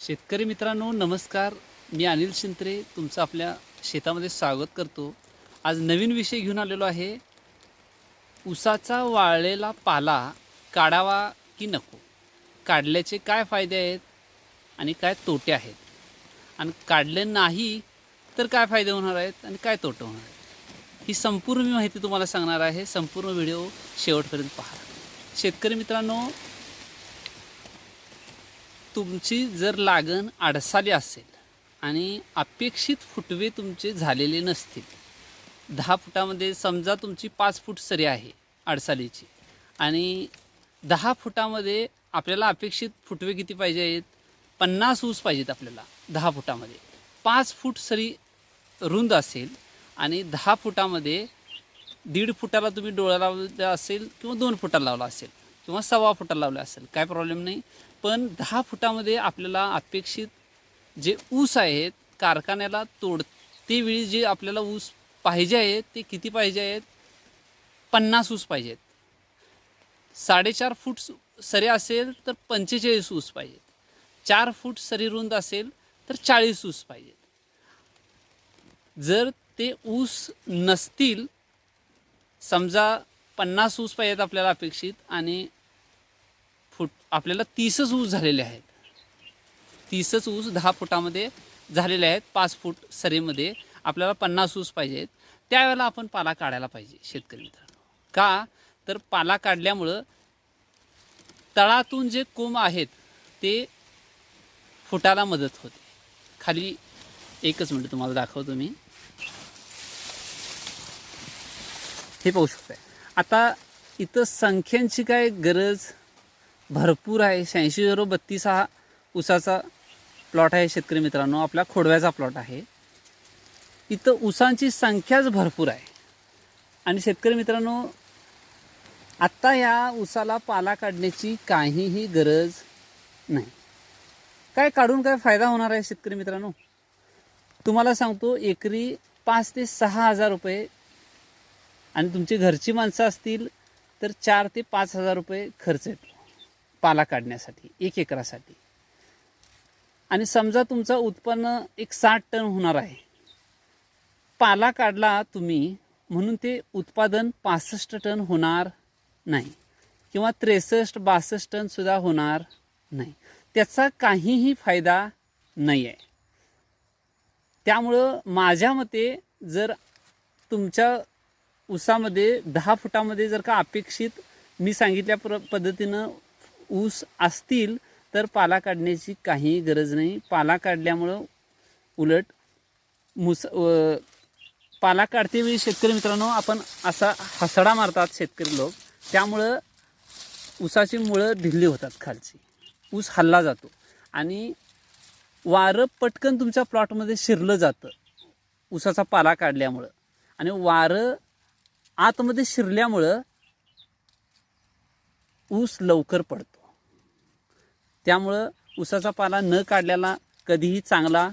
शेतकरी मित्रांनो नमस्कार. मी अनिल शिंत्रे तुमचं आपल्या शेतामध्ये स्वागत करतो. आज नवीन विषय घेऊन आलेलो आहे. ऊसाचा वाळलेला पाला काढावा की नको? काढल्याचे काय फायदे आहेत आणि काय तोटे आहेत? आणि काढले नाही तर काय फायदे होणार आहेत आणि काय तोटे होणार आहेत? ही संपूर्ण मी माहिती तुम्हाला सांगणार आहे. संपूर्ण व्हिडिओ शेवटपर्यंत पहा. शेतकरी मित्रांनो तुमची जर लागण अडसाली असेल आणि अपेक्षित फुटवे तुमचे झालेले नसतील दहा फुटामध्ये समजा तुमची पाच फूट सरी आहे अडसालीची आणि दहा फुटामध्ये आपल्याला अपेक्षित फुटवे किती पाहिजे आहेत? पन्नास ऊस पाहिजेत आपल्याला दहा फुटामध्ये. पाच फूट सरी रुंद असेल आणि दहा फुटामध्ये दीड फुटाला तुम्ही डोळा लावला असेल किंवा दोन फुटाला लावला असेल किंवा सव्वा फुटाला लावला असेल काय प्रॉब्लेम नाही. पण दहा फुटामध्ये आपल्याला अपेक्षित जे ऊस आहेत कारखान्याला तोडते वेळी जे आपल्याला ऊस पाहिजे आहेत ते किती पाहिजे आहेत? पन्नास ऊस पाहिजेत साडेचार फूट सरे सरी असेल तर पंचेचाळीस ऊस पाहिजेत चार फूट सरी रुंद असेल तर चाळीस ऊस पाहिजेत जर ते ऊस नसतील समजा पन्नास ऊस पाहिजेत आपल्याला अपेक्षित आणि फूट आपल्याला तीसच ऊस झालेले आहेत. तीसच ऊस दहा फुटामध्ये झालेले आहेत पाच फूट सरेमध्ये. आपल्याला पन्नास ऊस पाहिजेत त्यावेळेला आपण पाला काढायला पाहिजे शेतकरी मित्रांनो. का? तर पाला काढल्यामुळं तळातून जे कोंब आहेत ते फुटाला मदत होते. खाली एकच मिनिट तुम्हाला दाखवतो मी. हे पाहू शकताय. आता इथं संख्यांची काय गरज भरपूर आहे. शहाऐंशी झिरो बत्तीस हा ऊसाचा प्लॉट आहे शेतकरी मित्रांनो. आपला खोडव्याचा प्लॉट आहे. इथं ऊसांची संख्याच भरपूर आहे. आणि शेतकरी मित्रांनो आत्ता या ऊसाला पाला काढण्याची काहीही गरज नाही. काय काढून काय फायदा होणार आहे शेतकरी मित्रांनो? तुम्हाला सांगतो एकरी पाच ते सहा हजार रुपये आणि तुमची घरची माणसं असतील तर चार ते पाच हजार रुपये खर्च येतो. पाला काढण्यासाठी एक एकरासाठी. आणि समजा तुमचं उत्पन्न एक साठ टन होणार आहे. पाला काढला तुम्ही म्हणून ते उत्पादन पासष्ट टन होणार नाही. किंवा त्रेसष्ट बासष्ट टन सुद्धा होणार नाही. त्याचा काहीही फायदा नाही आहे त्यामुळं माझ्या मते जर तुमच्या ऊसामध्ये दहा फुटामध्ये जर का अपेक्षित मी सांगितल्या प्र पद्धतीनं ऊस असतील तर पाला काढण्याची काही गरज नाही. पाला काढल्यामुळं उलट मुस पाला काढते वेळी शेतकरी मित्रांनो आपण असा हसडा मारतात शेतकरी लोक. त्यामुळं ऊसाची मुळं ढिल्ली होतात खालची. ऊस हल्ला जातो. आणि वारं पटकन तुमच्या प्लॉटमध्ये शिरलं जातं ऊसाचा पाला काढल्यामुळं. आणि वारं आतमध्ये शिरल्यामुळं ऊस लवकर पडतो. त्यामुळं ऊसाचा पाला न काढल्याला कधीही चांगला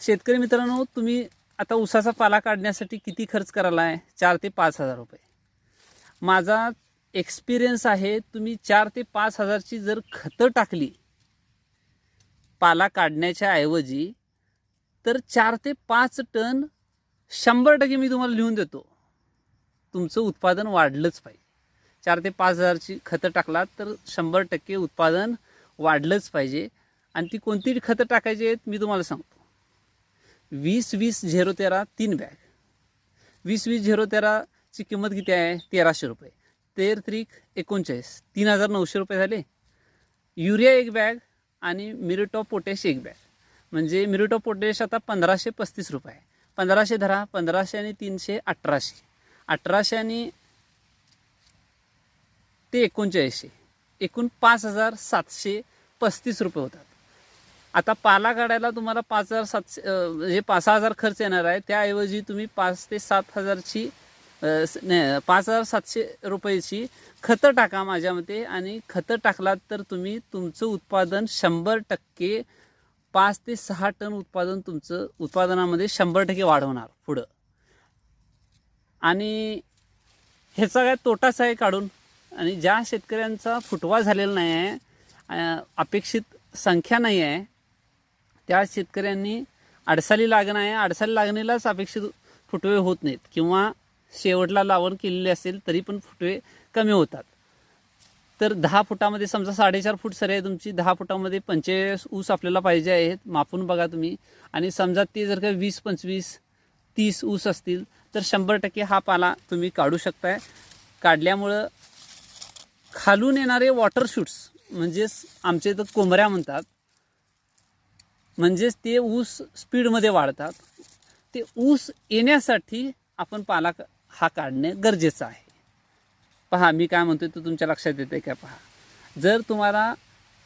शेतकरी मित्रांनो तुम्ही आता ऊसाचा पाला काढण्यासाठी किती खर्च करायला आहे चार ते पाच हजार रुपये. माझा एक्सपिरियन्स आहे तुम्ही चार ते पाच हजारची जर खतं टाकली पाला काढण्याच्या ऐवजी तर चार ते पाच टन शंभर टक्के मी तुम्हाला लिहून देतो. तुमचं उत्पादन वाढलंच पाहिजे. चार ते पाच हजारची खतं टाकलात तर शंभर टक्के उत्पादन वाढलंच पाहिजे. आणि ती कोणती खतं टाकायची आहेत मी तुम्हाला सांगतो. वीस वीस झिरो तेरा तीन बॅग. वीस वीस झिरो तेराची किंमत किती आहे? तेराशे रुपये. तेर त्रिक एकोणचाळीस. तीन हजार नऊशे रुपये झाले. युरिया एक बॅग आणि मिरिटॉप पोटॅश एक बॅग. म्हणजे मिरिटॉप पोटॅश आता पंधराशे पस्तीस रुपये आहे. पंधराशे धरा पंधराशे आणि तीनशे अठराशे. अठराशे आणि ते एकोणचाळीसशे. एकूण पाच हजार सातशे पस्तीस रुपये होतात. आता पाला काढायला तुम्हाला पाच हजार सातशे जे म्हणजे पाच सहा हजार खर्च येणार आहे. त्याऐवजी तुम्ही पाच ते सात हजारची पाच हजार सातशे रुपयाची खतं टाका माझ्या मते आणि खतं टाकलात तर तुम्ही तुमचं उत्पादन शंभर टक्के पाच ते सहा टन उत्पादन तुमचं उत्पादनामध्ये शंभर टक्के वाढवणार पुढं. आणि ह्याचा काय तोटाच आहे काढून? आणि ज्या शेतकऱ्यांचा फुटवा झालेला नाही आहे अपेक्षित संख्या नाही आहे त्या शेतकऱ्यांनी अडसाली लागणं आहे. अडसाली लागणीलाच अपेक्षित फुटवे होत नाहीत. किंवा शेवटला लावण केलेली असेल तरी पण फुटवे कमी होतात. तर दहा फुटामध्ये समजा साडेचार फूट सरे आहे तुमची दहा फुटामध्ये पंचेचाळीस ऊस आपल्याला पाहिजे आहेत मापून बघा तुम्ही. आणि समजा ते जर का वीस पंचवीस तीस ऊस असतील तर शंभर टक्के हा पाला तुम्ही काढू शकताय. काढल्यामुळं खालून येणारे वॉटर शूट्स म्हणजेच आमच्या इथं कोंबऱ्या म्हणतात म्हणजेच ते ऊस स्पीडमध्ये वाढतात. ते ऊस येण्यासाठी आपण पाला हा काढणे गरजेचं आहे. पहा मी काय म्हणतोय ते तुमच्या लक्षात येते का पहा? जर तुम्हाला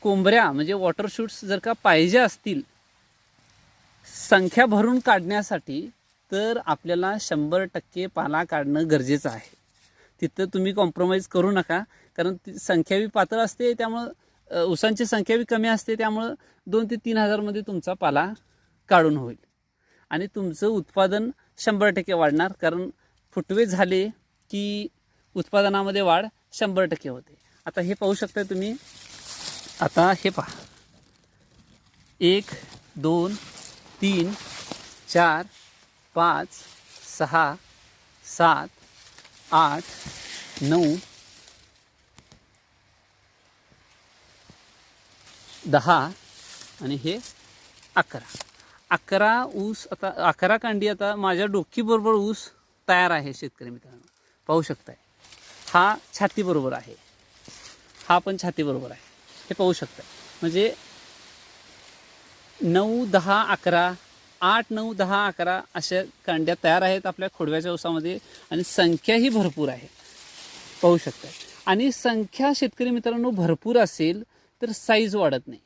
कोंबऱ्या म्हणजे वॉटर शूट्स जर का पाहिजे असतील संख्या भरून काढण्यासाठी तर आपल्याला शंभर टक्के पाला काढणं गरजेचं आहे. तिथं तुम्ही कॉम्प्रोमाइज करू नका. कारण ती संख्या बी पातळ असते त्यामुळं उसांची संख्या बी कमी असते त्यामुळं दोन ते तीन हजारमध्ये तुमचा पाला काढून होईल. आणि तुमचं उत्पादन शंभर टक्के वाढणार कारण फुटवे झाले की उत्पादनामध्ये वाढ शंभर टक्के होते. आता हे पाहू शकता तुम्ही. आता हे पहा. एक दोन तीन चार पाच सहा सात आठ नऊ दहा आणि हे अकरा. अकरा ऊस आता अकरा कांडी आता माझ्या डोकीबरोबर ऊस तयार आहे शेतकरी मित्रांनो. पाहू शकताय. हा छातीबरोबर आहे. हा पण छातीबरोबर आहे. हे पाहू शकताय. म्हणजे नऊ दहा अकरा आठ नऊ दहा अकरा अशा कांड्या तयार आहेत आपल्या खोडव्याच्या ऊसामध्ये आणि संख्याही भरपूर आहे. पाहू शकताय. आणि संख्या शेतकरी मित्रांनो भरपूर असेल तर साईज वाढत नाही.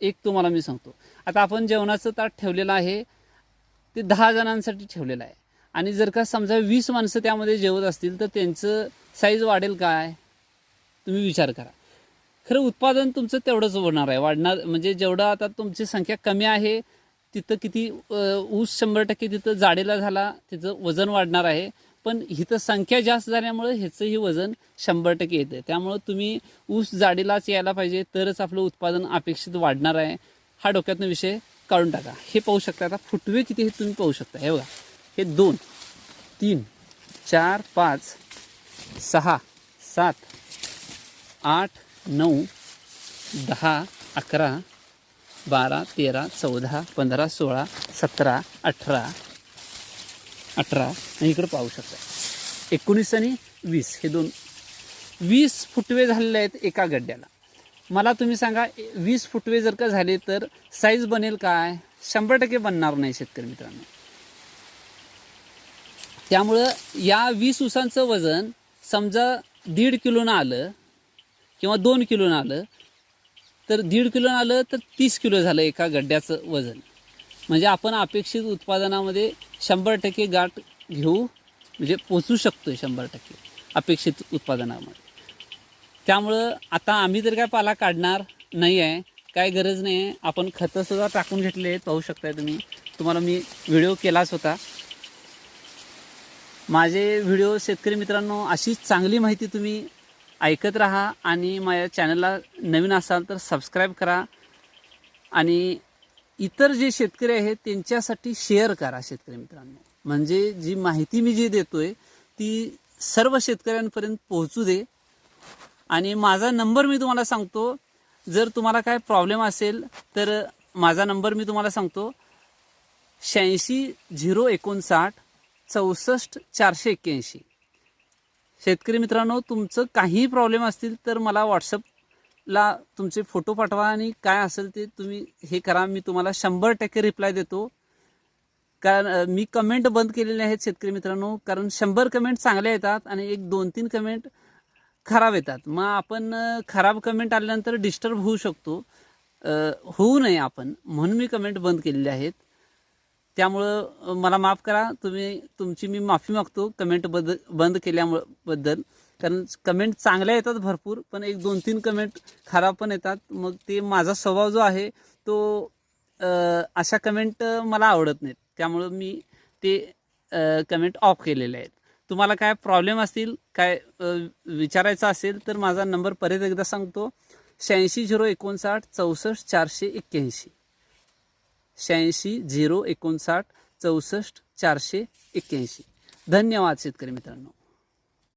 एक तुम्हाला मी सांगतो. आता आपण जेवणाचं ताट ठेवलेलं आहे ते दहा जणांसाठी ठेवलेलं आहे. आणि जर का समजा वीस माणसं त्यामध्ये जेवत असतील तर त्यांचं साईज वाढेल काय? तुम्ही विचार करा. खरं उत्पादन तुमचं तेवढंच होणार आहे. वाढणार म्हणजे जेवढं आता तुमची संख्या कमी आहे तिथं किती ऊस शंभर टक्के तिथं जाडेला झाला तिचं वजन वाढणार आहे. पण इथं संख्या जास्त झाल्यामुळे ह्याचंही वजन शंभर टक्के येतं त्यामुळं तुम्ही ऊस जाडीलाच यायला पाहिजे तरच आपलं उत्पादन अपेक्षित वाढणार आहे. हा डोक्यातनं विषय काढून टाका. हे पाहू शकता आता फुटवे किती हे तुम्ही पाहू शकता. हे बघा. हे दोन तीन चार पाच सहा सात आठ नऊ दहा अकरा बारा तेरा चौदा पंधरा सोळा सतरा अठरा अठरा आणि इकडं पाहू शकता. एकोणीस आणि वीस हे दोन. वीस फुटवे झालेले आहेत एका गड्ड्याला. मला तुम्ही सांगा वीस फुटवे जर का झाले तर साईज बनेल काय? शंभर टक्के बनणार नाही शेतकरी मित्रांनो. त्यामुळं या वीस उसांचं वजन समजा दीड किलोनं आलं किंवा दोन किलोनं आलं तर दीड किलोनं आलं तर तीस किलो झालं एका गड्ड्याचं वजन. म्हणजे आपण अपेक्षित उत्पादनामध्ये शंभर टक्के गाठ घेऊ म्हणजे पोचू शकतो आहे शंभर टक्के अपेक्षित उत्पादनामध्ये. त्यामुळं आता आम्ही तर काय पाला काढणार नाही आहे काय गरज नाही आहे. आपण खतंसुद्धा टाकून घेतले आहेत पाहू शकताय तुम्ही. तुम्हाला मी व्हिडिओ केलाच होता. माझे व्हिडिओ शेतकरी मित्रांनो अशीच चांगली माहिती तुम्ही ऐकत राहा आणि माझ्या चॅनलला नवीन असाल तर सबस्क्राईब करा. आणि इतर जे शेतकरी आहेत त्यांच्यासाठी शेअर करा शेतकरी मित्रांनो. म्हणजे जी माहिती मी जी देतोय ती सर्व शेतकऱ्यांपर्यंत पोहोचू दे. आणि माझा नंबर मी तुम्हाला सांगतो. जर तुम्हाला काय प्रॉब्लेम असेल तर माझा नंबर मी तुम्हाला सांगतो. शहाऐंशी झिरो एकोणसाठ चौसष्ट चारशे एक्क्याऐंशी. शेतकरी मित्रांनो तुमचं काहीही प्रॉब्लेम असतील तर मला व्हॉट्सअप ला तुमचे फोटो पाठवा आणि काय असेल ते तुम्ही हे करा. मी तुम्हाला शंभर टक्के रिप्लाय देतो. कारण मी कमेंट बंद केलेले आहेत शेतकरी मित्रांनो. कारण शंभर कमेंट चांगल्या येतात आणि एक दोन तीन कमेंट खराब येतात. मग आपण खराब कमेंट आल्यानंतर डिस्टर्ब होऊ शकतो. होऊ नये आपण. म्हणून मी कमेंट बंद केलेले आहेत. त्यामुळं मला माफ करा. तुम्ही तुमची मी माफी मागतो. कमेंट बद बंद केल्यामुळं बद्दल. कारण कमेंट चांगल्या येतात भरपूर पण एक दोन तीन कमेंट खराब पण येतात. मग ते माझा स्वभाव जो आहे तो अशा कमेंट मला आवडत नाहीत. त्यामुळं मी ते कमेंट ऑफ केलेले आहेत. तुम्हाला काय प्रॉब्लेम असतील काय विचारायचं असेल तर माझा नंबर परत एकदा सांगतो. शहाऐंशी झिरो एकोणसाठ चौसष्ट चारशे एक्क्याऐंशी. शहाऐंशी झिरो एकोणसाठ चौसष्ट चारशे एक्क्याऐंशी. धन्यवाद शेतकरी मित्रांनो.